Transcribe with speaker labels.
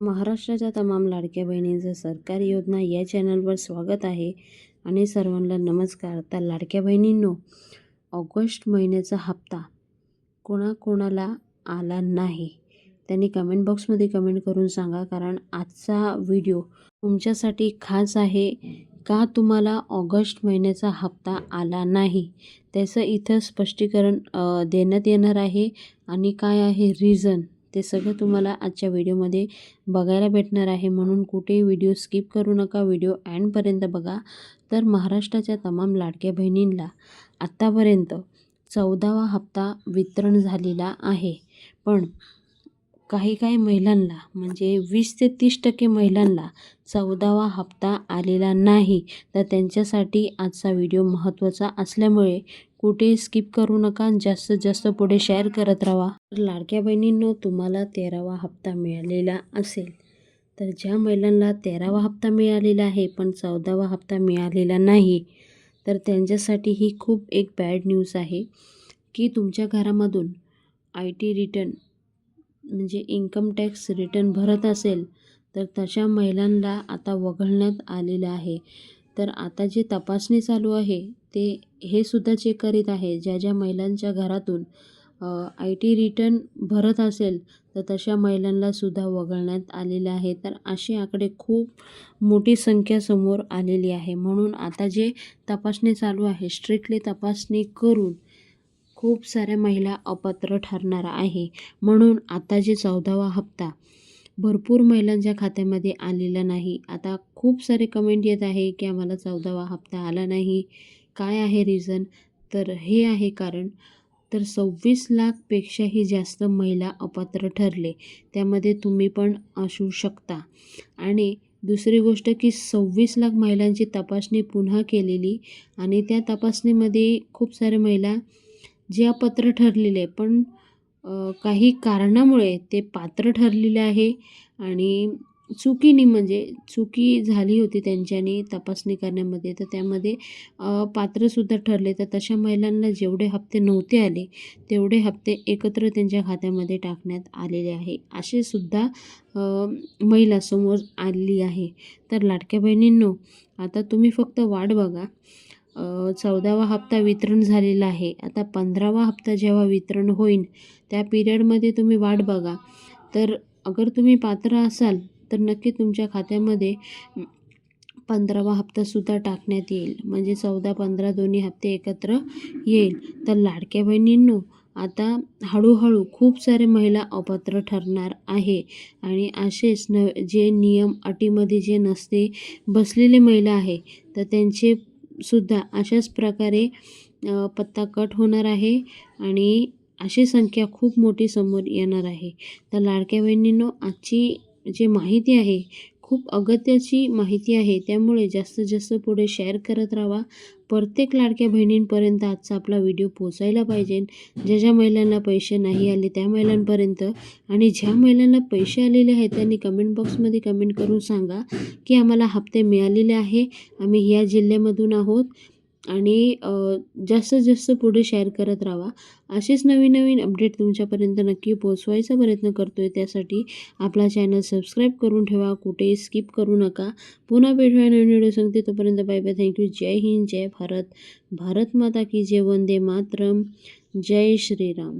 Speaker 1: महाराष्ट्राच्या तमाम लाडक्या बहिणींचं सरकारी योजना या चॅनलवर स्वागत आहे आणि सर्वांना नमस्कार. तर लाडक्या बहिणींनो ऑगस्ट महिन्याचा हप्ता कोणाकोणाला आला नाही? त्यांनी कमेंट बॉक्समध्ये कमेंट करून सांगा कारण आजचा व्हिडिओ तुमच्यासाठी खास आहे. का तुम्हाला ऑगस्ट महिन्याचा हप्ता आला नाही? त्याचं इथं स्पष्टीकरण देण्यात येणार आहे. आणि काय आहे रिझन ते सगळं तुम्हाला आजच्या व्हिडिओमध्ये बघायला भेटणार आहे. म्हणून कुठेही व्हिडिओ स्किप करू नका. व्हिडिओ अँडपर्यंत बघा. तर महाराष्ट्राच्या तमाम लाडक्या बहिणींना आत्तापर्यंत चौदावा हप्ता वितरण झालेला आहे. पण काही काही महिलांना म्हणजे वीस ते तीस टक्के महिलांना चौदावा हप्ता आलेला नाही. तर त्यांच्यासाठी आजचा व्हिडिओ महत्त्वाचा असल्यामुळे कुठे स्किप करू नका. आणि जास्तीत जास्त पुढे शेअर करत राहा. लाडक्या बहिणींनो तुम्हाला तेरावा हप्ता मिळालेला असेल. तर ज्या महिलांना तेरावा हप्ता मिळालेला आहे पण चौदावा हप्ता मिळालेला नाही तर त्यांच्यासाठी ही खूप एक बॅड न्यूज आहे की तुमच्या घरामधून आय टी रिटर्न म्हणजे इन्कम टॅक्स रिटर्न भरत असेल तर तशा महिलांना आता वगळण्यात आलेलं आहे. तर आता जे तपासणी चालू आहे ते हे सुद्धा चेक करीत आहे. ज्या ज्या महिलांच्या घरातून आय टी रिटर्न भरत असेल तर तशा महिलांना सुद्धा वगळण्यात आलेलं आहे. तर असे आकडे खूप मोठी संख्या समोर आलेली आहे. म्हणून आता जे तपासणी चालू आहे स्ट्रिक्टली तपासणी करून खूप साऱ्या महिला अपात्र ठरणार आहे. म्हणून आता जे चौदावा हप्ता भरपूर महिलांच्या खात्यामध्ये आलेला नाही. आता खूप सारे कमेंट येत आहे की आम्हाला चौदावा हप्ता आला नाही. काय आहे रिझन तर हे आहे कारण तर सव्वीस लाखपेक्षाही जास्त महिला अपात्र ठरले. त्यामध्ये तुम्ही पण असू शकता. आणि दुसरी गोष्ट की सव्वीस लाख महिलांची तपासणी पुन्हा केलेली आणि त्या तपासणीमध्ये खूप साऱ्या महिला जे अपात्र ठरलेले आहे पण काही कारणामुळे ते पात्र ठरलेले आहे आणि चुकीने म्हणजे चुकी झाली होती त्यांच्यानी तपासणी करण्यामध्ये तर त्यामध्ये पात्रसुद्धा ठरले. तर तशा महिलांना जेवढे हप्ते नव्हते आले तेवढे हप्ते एकत्र त्यांच्या खात्यामध्ये टाकण्यात आलेले आहे. असे सुद्धा महिला समोर आलेली आहे. तर लाडक्या बहिणींनो आता तुम्ही फक्त वाट बघा. चौदावा हप्ता वितरण झालेला आहे. आता पंधरावा हप्ता जेव्हा वितरण होईल त्या पिरियडमध्ये तुम्ही वाट बघा. तर अगर तुम्ही पात्र असाल तर नक्की तुमच्या खात्यामध्ये पंधरावा हप्तासुद्धा टाकण्यात येईल. म्हणजे चौदा पंधरा दोन्ही हप्ते एकत्र येईल. तर लाडक्या बहिणींनो आता हळूहळू खूप सारे महिला अपात्र ठरणार आहे. आणि असेच न जे नियम अटीमध्ये जे नसते बसलेले महिला आहे तर त्यांचे सुद्धा अशाच प्रकारे पत्ता कट होणार आहे आणि अशी संख्या खूप मोठी समोर येणार आहे. तर लाडक्या बहिणींनो आजची जी माहिती आहे खूप अगत्याची माहिती आहे. त्यामुळे जास्तीत जास्त पुढे शेअर करत राहा. प्रत्येक लाडक्या बहिणींपर्यंत आजचा आपला व्हिडिओ पोचायला पाहिजे. ज्या ज्या महिलांना पैसे नाही आले त्या महिलांपर्यंत आणि ज्या महिलांना पैसे आलेले आहेत त्यांनी कमेंट बॉक्समध्ये कमेंट करून सांगा की आम्हाला हप्ते मिळालेले आहे. आम्ही ह्या जिल्ह्यामधून आहोत. आणि जास्तीत जास्त पुढे शेअर करत राहा. असेच नवीन नवीन अपडेट तुमच्यापर्यंत नक्की पोचवायचा प्रयत्न करतो आहे त्यासाठी आपला चॅनल सबस्क्राईब करून ठेवा. कुठेही स्किप करू नका. पुन्हा भेटूया नवीन व्हिडिओ सांगते तोपर्यंत बाय बाय थँक्यू जय हिंद जय भारत. भारत माता की जय. वंदे मातरम. जय श्रीराम.